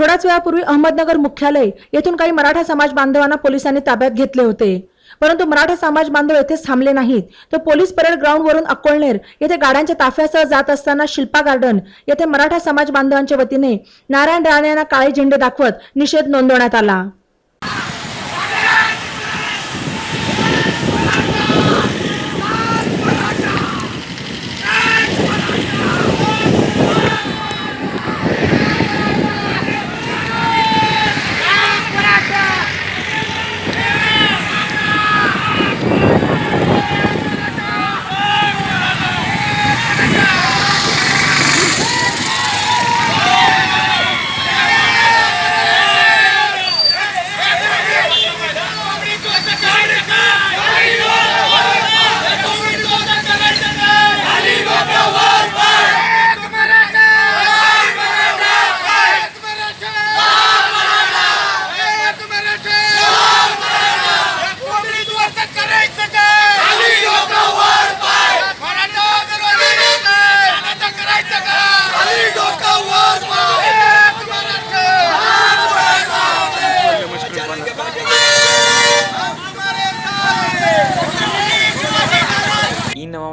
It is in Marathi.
थोड्याच वेळापूर्वी अहमदनगर मुख्यालय येथून काही मराठा समाज बांधवांना पोलिसांनी ताब्यात घेतले होते. परंतु मराठा समाज बांधव येथेच थांबले नाहीत. तर पोलीस परेड ग्राउंडवरून अकोळनेर येथे गाड्यांच्या ताफ्यासह जात असताना शिल्पा गार्डन येथे मराठा समाज बांधवांच्या वतीने नारायण राणे यांना काळे झेंडे दाखवत निषेध नोंदवण्यात आला.